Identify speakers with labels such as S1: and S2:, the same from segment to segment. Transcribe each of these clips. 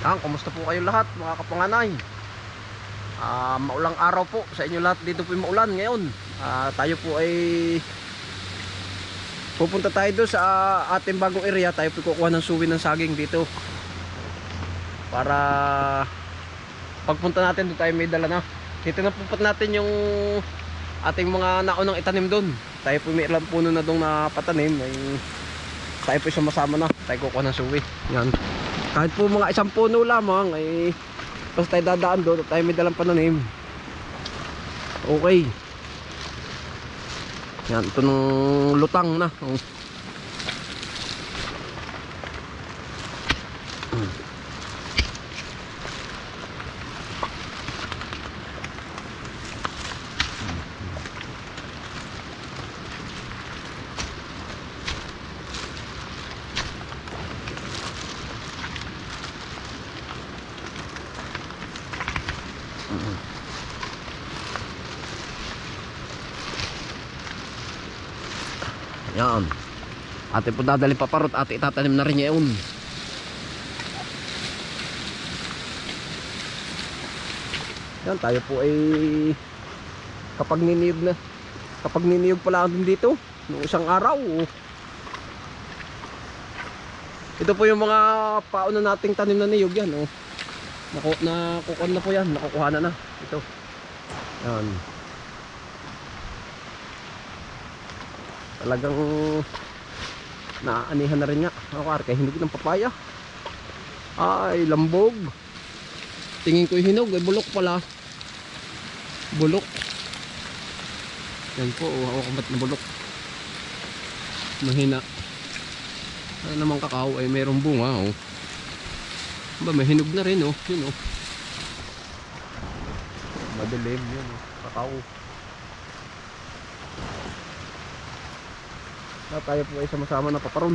S1: Yan, kumusta po kayo lahat mga kapanganay? Ah, maulang araw po sa inyo lahat dito po maulan ngayon. Ah, tayo po ay pupunta tayo doon sa ating bagong area. Tayo po kukuha ng suwi ng saging dito. Para pagpunta natin doon tayo may dala na. Dito na pupunta natin yung ating mga naunang itanim doon. Tayo po may ilang puno na doon na patanim. Ay, tayo po sumasama na. Tayo kukuha ng suwi. Yan. Kahit po mga isang puno lamang ay tapos tayo dadaan doon at tayo may dalang pananim. Okay. Yan, ito nung lutang na. Oh. Yan. Ate po dadali paparot, ate itatanim na rin yun. Yan, tayo po ay kapag niniyog na. Kapag niniyog pala din dito noong isang araw. Ito po yung mga pauna nating tanim na niyog yan oh. Naku, nakukuha na po yan. Nakukuha na na. Ito. Yan talagang naaanihan na rin nga ako kaya hinog ng papaya. Ay lambog. Tingin ko hinog ay bulok pala. Bulok. Yan po oh, hawakan ba't na bulok. Mahina. Ano naman kakao ay mayroong bunga oh. Ba may hinog na rin oh. Yun oh. Madilim yun oh. Kakao na tayo po ay sama-sama na paparon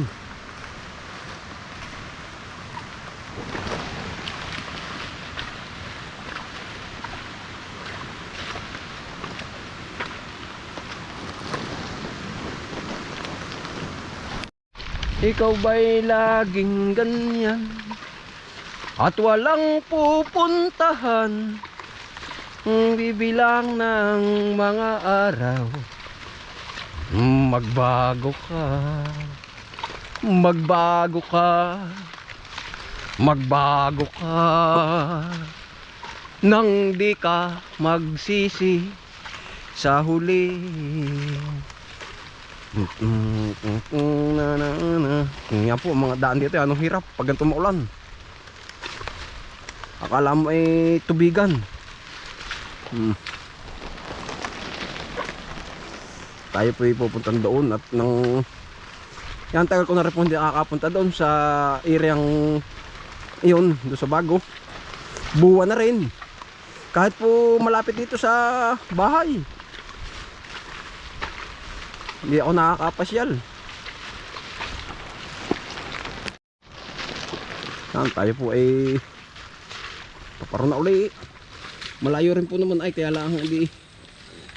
S1: Ikaw ba'y laging ganyan? At walang pupuntahan Bibilang ng mga araw Magbago ka. Magbago ka. Magbago ka. Nang di ka magsisi Sa huli. Yan po mga daan dito Anong hirap pag ganito maulan? Akala mo ay tubigan. Hmm. Tayo po pupunta doon at nang yan tagal ko na rin po hindi nakakapunta doon sa areang iyon doon sa bago. Buwa na rin. Kahit po malapit dito sa bahay. Hindi ako nakakapasyal. Yan tayo po ay paparoon na uli. Malayo rin po naman ay kaya lang hindi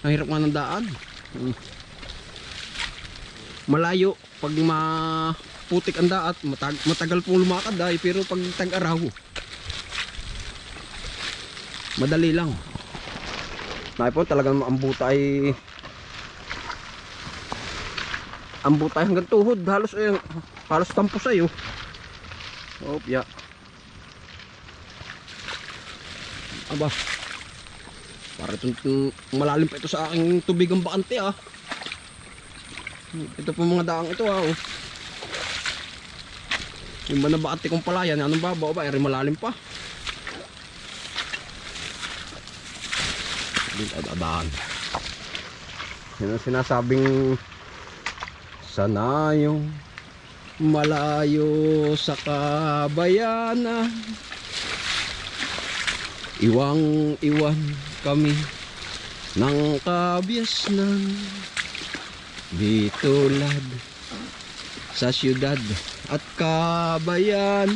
S1: ang hirap nga ng daan. Hmm malayo pag maputik ang daat matag matagal pong lumakad ay pero pag tag-araw madali lang. Na po talagang ang buta ay ang buta hanggang tuhod halos ay halos tampos ay oh ya. Aba para itong malalim pa ito sa aking tubig ang bakante ah ito po mga daang ito ah. Oh. Yung ba nabakati kong palayan, anong babaw ba? Eri malalim pa. Din adaan. Yan ang sinasabing sanayong malayo sa kabayanan. Iwang iwan kami ng kabiasnan. Bitulad sa syudad at kabayan.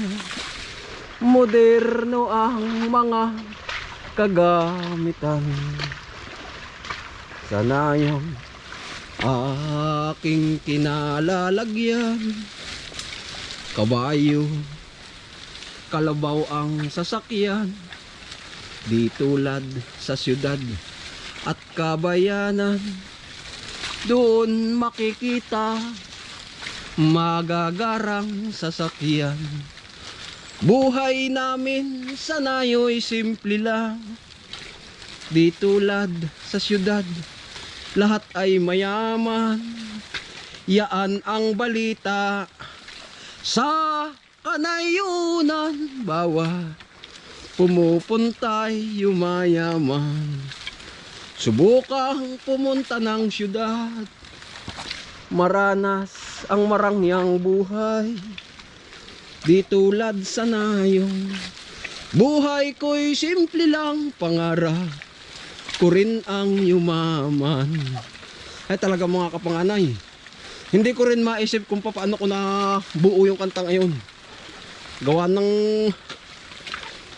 S1: Moderno ang mga kagamitan. Sanayong aking kinalalagyan. Kabayo kalabaw ang sasakyan. Di tulad sa syudad at kabayanan Doon makikita magagarang sasakyan. Buhay namin sanayo'y simple lang. Di tulad sa syudad Lahat ay mayaman. Yaan ang balita Sa kanayunan. Bawa Pumupunta'y yumayaman Subukang pumunta ng syudad. Maranas ang marangyang buhay. Di tulad sa nayong. Buhay ko'y simple lang pangarap Ko rin ang yumaman. Ay talaga mga kapanganay Hindi ko rin maisip kung paano ko na buo yung kantang ayon Gawa ng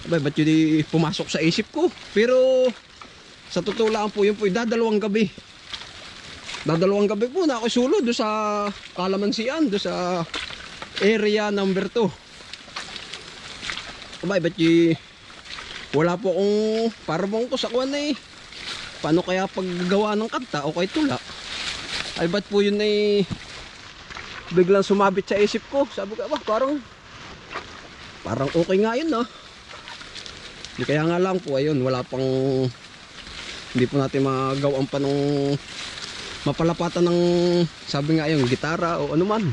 S1: Abay, ba't yun pumasok sa isip ko? Pero sa totoo lang po, yun po, dadalawang gabi. Dadalawang gabi po na ako sulo do sa Kalamansian, do sa area number 2. Abay, ba't wala po akong parabang ko sa kuwan eh. Paano kaya paggagawa ng kanta o kay tula? Ay ba't po yun ay biglang sumabit sa isip ko. Sabi ko, "Aba, parang parang okay nga yun no. Di kaya nga lang po ayun, wala pang hindi po natin magawang pa nung mapalapatan ng sabi nga yung gitara o ano man.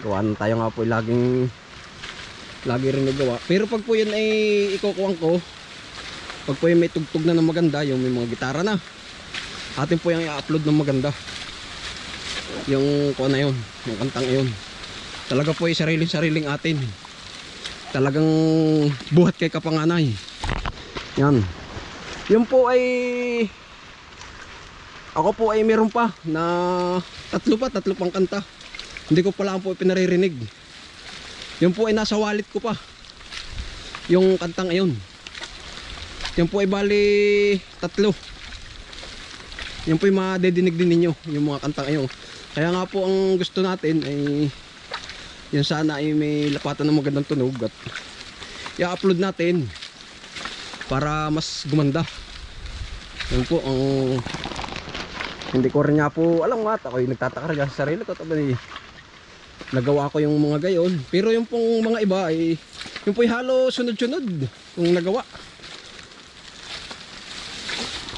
S1: Gawa na tayo nga po laging lagi rin nagawa. Pero pag po yun ay ikukuwang ko, pag po yun may tugtog na ng maganda, yung may mga gitara na, atin po yung i-upload ng maganda. Yung kuha na yun, yung kantang yun. Talaga po yung sariling-sariling atin talagang buhat kay kapanganay yan yun po ay ako po ay meron pa na tatlo pa tatlo pang kanta. Hindi ko pala po pinaririnig. Yun po ay nasa wallet ko pa yung kantang ayon yun po ay bali tatlo. Yun po yung madedinig din ninyo yung mga kantang ayon kaya nga po ang gusto natin ay yun sana ay may lapatan ng magandang tunog at i-upload natin para mas gumanda. Yun po ang hindi ko rin nga po alam nga ako yung nagtataka rin sa sarili ko tabi nagawa ko yung mga gayon. Pero yung pong mga iba ay yung po halo sunod-sunod yung nagawa.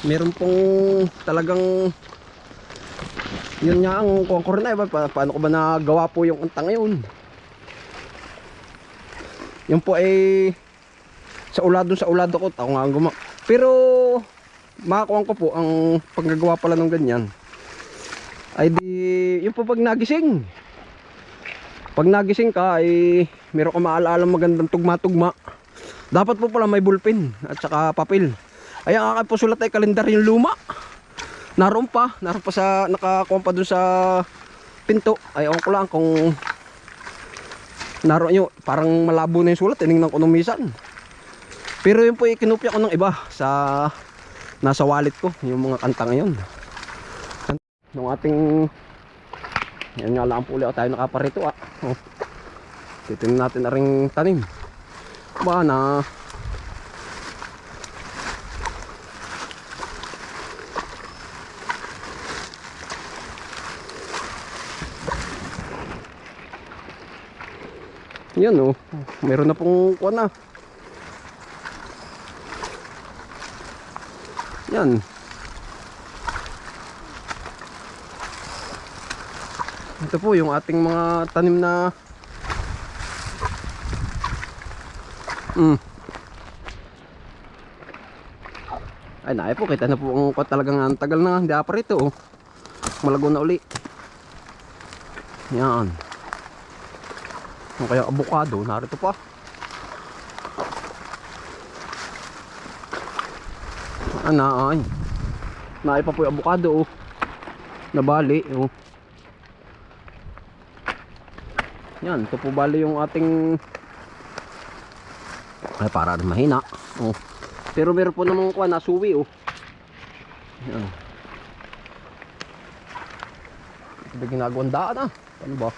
S1: Meron pong talagang yun nga ang ko rin ay pa, paano ko ba nagawa po yung kanta ngayon? Yun po ay sa ulado sa ulado ko ako nga ang gumawa pero makakuha ko po ang paggagawa pala ng ganyan. Ay di yun po pag nagising. Pag nagising ka ay meron ka maalaala magandang tugma-tugma. Dapat po pala may bulpin at saka papel. Ay ang akin po sulat ay kalendar yung luma. Naroon pa naroon pa sa nakakuha pa dun sa pinto. Ay ako ko lang kung naroon nyo parang malabo na yung sulat tinignan ko nung misan pero yun po ikinupya ko ng iba sa nasa wallet ko yung mga kanta ngayon ng ating yan nga lang po ulit tayo nakaparito ah oh. titignan natin na ring tanim ba na Yan oh. Meron na pong kuha na. Yan. Ito po yung ating mga tanim na Mm. Ay naay po kita na po ang talagang ang tagal na hindi pa rito oh. Malago na uli. Yan. Ang kaya abukado, narito pa. Ana ay. Naay pa po yung abukado oh. Nabali oh. Yan, ito po bali yung ating ay para mahina. Oh. Pero meron po namang kuha nasuwi oh. Yan. Ito ba ginagawang daan ah. Ano ba?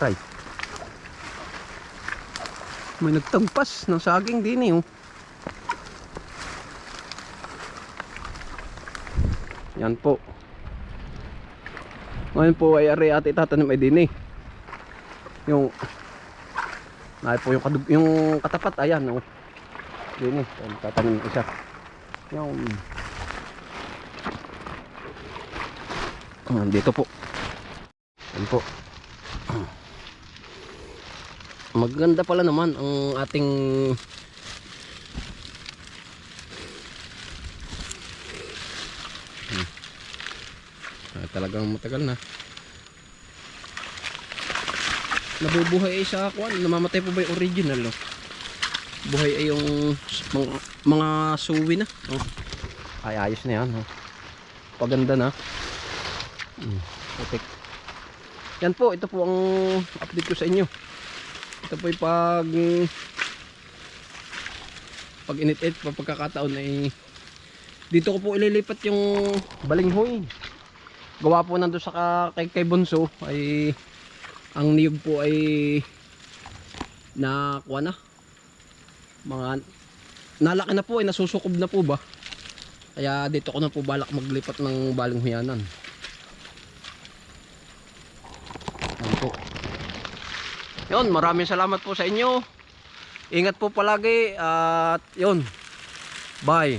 S1: Aray. May nagtagpas ng saging din eh. Oh. Yan po. Ngayon po ay ari at itatanim ay din eh. Yung Ay po yung, kadug, yung katapat ayan oh. Din eh. Tatanim isa. Yung dito po. Yan po. Maganda pala naman ang ating Hmm. Ah, talagang matagal na. Nabubuhay ay sa kwan, namamatay po ba yung original no? Buhay ay yung mga, mga suwi na. Oh. Ay ayos na yan. Oh. Paganda na. Hmm. Putik. Yan po, ito po ang update ko sa inyo. Ito po pag pag init-it pa pagkakataon ay dito ko po ililipat yung balinghoy. Gawa po nando sa ka- kay, kay Bunso ay ang niyog po ay na kuha na. Mga nalaki na po ay nasusukob na po ba? Kaya dito ko na po balak maglipat ng balinghoyanan yan po yun maraming salamat po sa inyo. Ingat po palagi at yun bye